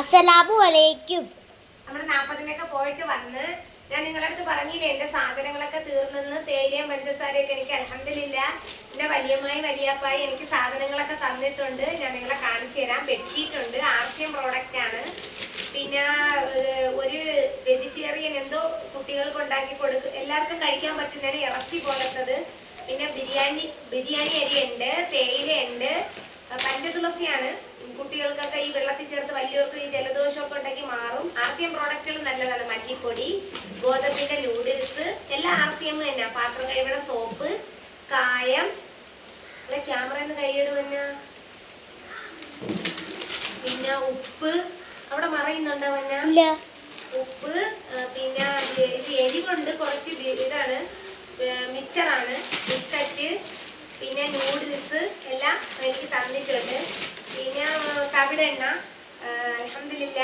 അസ്സലാമു അലൈക്കും. നമ്മൾ നാപ്പതിനൊക്കെ പോയിട്ട് വന്ന് ഞാൻ നിങ്ങളുടെ അടുത്ത് പറഞ്ഞില്ലേ എന്റെ സാധനങ്ങളൊക്കെ തീർന്നെന്ന് തേയിലയും പഞ്ചസാരയൊക്കെ എനിക്ക് അലഹമില്ല എന്റെ വലിയമ്മായി വലിയപ്പായി എനിക്ക് സാധനങ്ങളൊക്കെ തന്നിട്ടുണ്ട്. ഞാൻ നിങ്ങളെ കാണിച്ചു തരാം. ബെഡ്ഷീറ്റുണ്ട് പ്രോഡക്റ്റ് ആണ്. പിന്നെ ഒരു വെജിറ്റേറിയൻ എന്തോ കുട്ടികൾക്ക് ഉണ്ടാക്കി കൊടുക്ക എല്ലാവർക്കും കഴിക്കാൻ പറ്റുന്നതാണ് ഇറച്ചി പോലത്തത്. പിന്നെ ബിരിയാണി ബിരിയാണി അരിയുണ്ട് തേയിലയുണ്ട് പഞ്ചതുളസിയാണ് കുട്ടികൾക്കൊക്കെ ഈ വെള്ളത്തിൽ ചേർത്ത് വലിയവർക്ക് ഈ ജലദോഷമൊക്കെ ഉണ്ടെങ്കിൽ മാറും. ആർ സി എം പ്രോഡക്റ്റുകൾ നല്ലതാണ്. മല്ലിപ്പൊടി ഗോതമ്പിന്റെ നൂഡിൽസ് എല്ലാം ആർ സി എം തന്നെ. പാത്രം കഴിവണ സോപ്പ് കായം. ക്യാമറന്ന് കൈയിടുവന്ന പിന്നെ ഉപ്പ്. അവിടെ മറയുന്നുണ്ടോ വന്ന? ഉപ്പ് പിന്നെ എരിവുണ്ട്. കുറച്ച് ഇതാണ് മിക്സറാണ് ബിസ്ക്കറ്റ് പിന്നെ നൂഡിൽസ് എല്ലാം എനിക്ക് തന്നിട്ടുണ്ട് പിന്നെ തവിടെണ്ണ അലഹമില്ല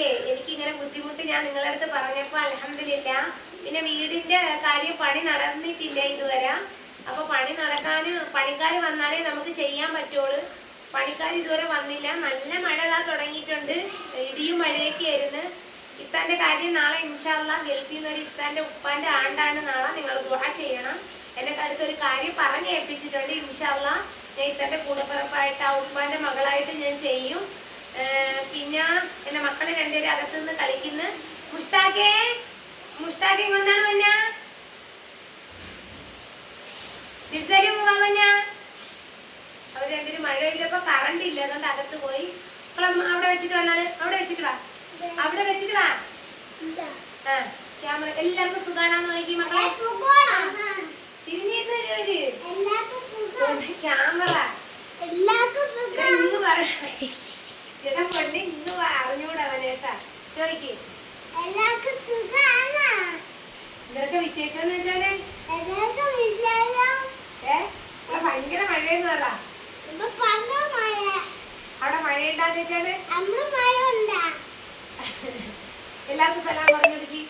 എനിക്ക് എനിക്കിങ്ങനെ ബുദ്ധിമുട്ട് ഞാൻ നിങ്ങളുടെ അടുത്ത് പറഞ്ഞപ്പോൾ അലഹമില്ല പിന്നെ വീടിന്റെ കാര്യം പണി നടന്നിട്ടില്ല ഇതുവരെ. അപ്പൊ പണി നടക്കാന് പണിക്കാർ വന്നാലേ നമുക്ക് ചെയ്യാൻ പറ്റുള്ളൂ. പണിക്കാർ ഇതുവരെ വന്നില്ല. നല്ല മഴ ഇതാ തുടങ്ങിയിട്ടുണ്ട്. ഇടിയും മഴയൊക്കെ ആയിരുന്നു. ഇത്താന്റെ കാര്യം നാളെ ഇൻഷാല്ല ഗൾഫിൽ നിന്ന് ഒരു ഇത്താന്റെ ഉപ്പാന്റെ ആണ്ടാണ് നാളെ നിങ്ങൾ ദുആ ചെയ്യണം. എന്നെ അടുത്തൊരു കാര്യം പറഞ്ഞ് ഏൽപ്പിച്ചിട്ടുണ്ട് ഇൻഷാല്ല ഞാൻ ഇത്താന്റെ കൂടപ്പിറപ്പായിട്ട് ആ ഉപ്പാന്റെ മകളായിട്ട് ഞാൻ ചെയ്യും. പിന്നെ എന്റെ മക്കളെ രണ്ടുപേരും അകത്തുനിന്ന് കളിക്കുന്നു. മുസ്താഖേ മുസ്താഖെ കൊണ്ടാണ് വന്ന തിരിച്ചു പോവാ അവർ രണ്ടുപേരും മഴ പെയ്തപ്പോ കറണ്ട് ഇല്ല അതുകൊണ്ട് അകത്ത് പോയി. അവിടെ വെച്ചിട്ട് വന്നാൽ അവിടെ വെച്ചിട്ട് വാ. അവിടെ വെച്ചിട്ട് വാ. ക്യാമറ എല്ലാവർക്കും സുഖാണോന്ന് നോക്കി മക്കളെ? തിരിഞ്ഞിരുന്ന് ചോദിച്ച് ക്യാമറ ഇങ്ങ് പറ എടാ പൊന്നെ ഇങ്ങ് വാ അറിഞ്ഞൂടാ അവനേട്ടാ ചോദിക്ക് ഇതൊക്കെ വിശേഷം? എന്ന് വെച്ചാൽ ഭയങ്കര മഴയെന്ന് പറ. അവിടെ മഴയുണ്ടാന്ന് വെച്ചാൽ? എല്ലാവർക്കും സലാം പറഞ്ഞു കൊടുക്കി.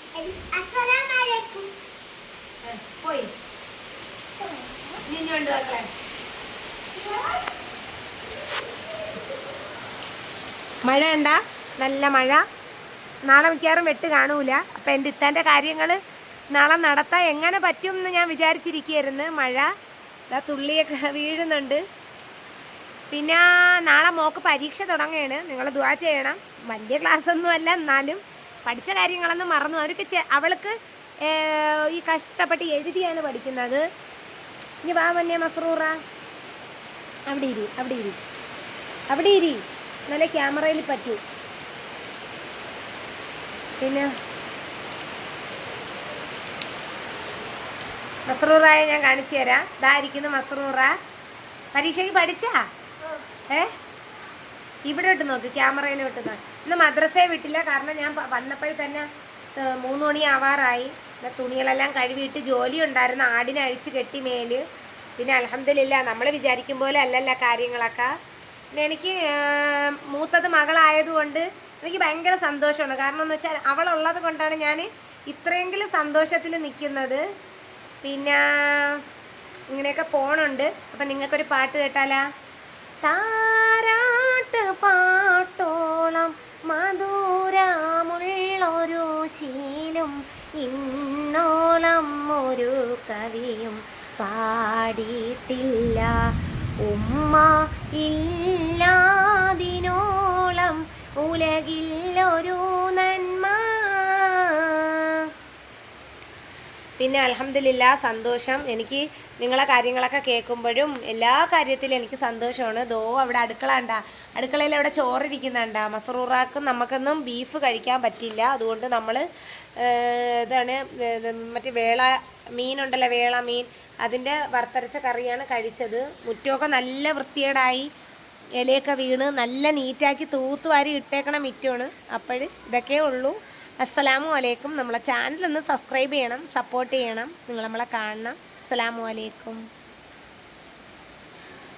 പോയി. നിഞ്ഞുണ്ട് മക്കളെ മഴ ഉണ്ടാ നല്ല മഴ. നാളെ മിക്കവാറും വെട്ട് കാണൂല. അപ്പം എന്റെ ഇത്താന്റെ കാര്യങ്ങൾ നാളെ നടത്താൻ എങ്ങനെ പറ്റും എന്ന് ഞാൻ വിചാരിച്ചിരിക്കുകയായിരുന്നു. മഴ. ഇതാ തുള്ളിയൊക്കെ വീഴുന്നുണ്ട്. പിന്നെ നാളെ മോക്ക് പരീക്ഷ തുടങ്ങുകയാണ്. നിങ്ങൾ ദുവാ ചെയ്യണം. വലിയ ക്ലാസ് ഒന്നും അല്ല എന്നാലും പഠിച്ച കാര്യങ്ങളൊന്നും മറന്നു. അവർക്ക് അവൾക്ക് ഈ കഷ്ടപ്പെട്ട് എഴുതിയാണ് പഠിക്കുന്നത്. ഇനി വാ വന്യ മഫറൂറ. അവിടെ ഇരി അവിടെ ഇരി. അവിടെ ഇരി. നല്ല ക്യാമറയിൽ പറ്റൂ. പിന്നെ മസറൂറായ ഞാൻ കാണിച്ചു തരാം. ഇതായിരിക്കുന്നു മസറൂറ. പരീക്ഷയ്ക്ക് പഠിച്ചാ? ഏ? ഇവിടെ ഇട്ട് നോക്ക് ക്യാമറയിൽ ഇട്ട് നോക്ക്. ഇന്ന് മദ്രസയെ വിട്ടില്ല കാരണം ഞാൻ വന്നപ്പോഴേ തന്നെ മൂന്ന് മണി ആവാറായി. പിന്നെ തുണികളെല്ലാം കഴുകിയിട്ട് ജോലി ഉണ്ടായിരുന്നു. ആടിനെ അഴിച്ച് കെട്ടി മേൽ. പിന്നെ അലഹമില്ല നമ്മൾ വിചാരിക്കും പോലെ അല്ലല്ല കാര്യങ്ങളൊക്കെ. പിന്നെ എനിക്ക് മൂത്തത് മകളായതുകൊണ്ട് എനിക്ക് ഭയങ്കര സന്തോഷമാണ്. കാരണം എന്ന് വെച്ചാൽ അവളുള്ളത് കൊണ്ടാണ് ഞാൻ ഇത്രയെങ്കിലും സന്തോഷത്തിൽ നിൽക്കുന്നത്. പിന്നെ ഇങ്ങനെയൊക്കെ പോണുണ്ട്. അപ്പം നിങ്ങൾക്കൊരു പാട്ട് കേട്ടാലാ? താരാട്ട് പാട്ടോളം മധുരാമുള്ളൊരു ശീലും ഇന്നോളം ഒരു കവിയും പാടിയിട്ടില്ല. ഉമ്മ ഇല്ലാതിനോളം ഉലകിലൊരു പിന്നെ അലഹമില്ല സന്തോഷം. എനിക്ക് നിങ്ങളെ കാര്യങ്ങളൊക്കെ കേൾക്കുമ്പോഴും എല്ലാ കാര്യത്തിലും എനിക്ക് സന്തോഷമാണ്. ദോ അവിടെ അടുക്കള ഉണ്ടാ അടുക്കളയിൽ അവിടെ ചോറിരിക്കുന്നുണ്ടാ. മസറൂറാക്കും നമുക്കൊന്നും ബീഫ് കഴിക്കാൻ പറ്റില്ല. അതുകൊണ്ട് നമ്മൾ ഇതാണ് ഇത് മറ്റേ വേള മീനുണ്ടല്ലോ വേള മീൻ. അതിന്റെ വറുത്തരച്ച കറിയാണ് കഴിച്ചത്. മുറ്റമൊക്കെ നല്ല വൃത്തികേടായി. ഇലയൊക്കെ വീണ് നല്ല നീറ്റാക്കി തൂത്തുവാരി ഇട്ടേക്കണ മിറ്റമാണ്. അപ്പോൾ ഇതൊക്കെ ഉള്ളൂ. അസ്സലാമു അലൈക്കും. നമ്മളെ ചാനൽ ഒന്ന് സബ്സ്ക്രൈബ് ചെയ്യണം സപ്പോർട്ട് ചെയ്യണം. നിങ്ങൾ നമ്മളെ കാണണം. അസ്സലാമു അലൈക്കും.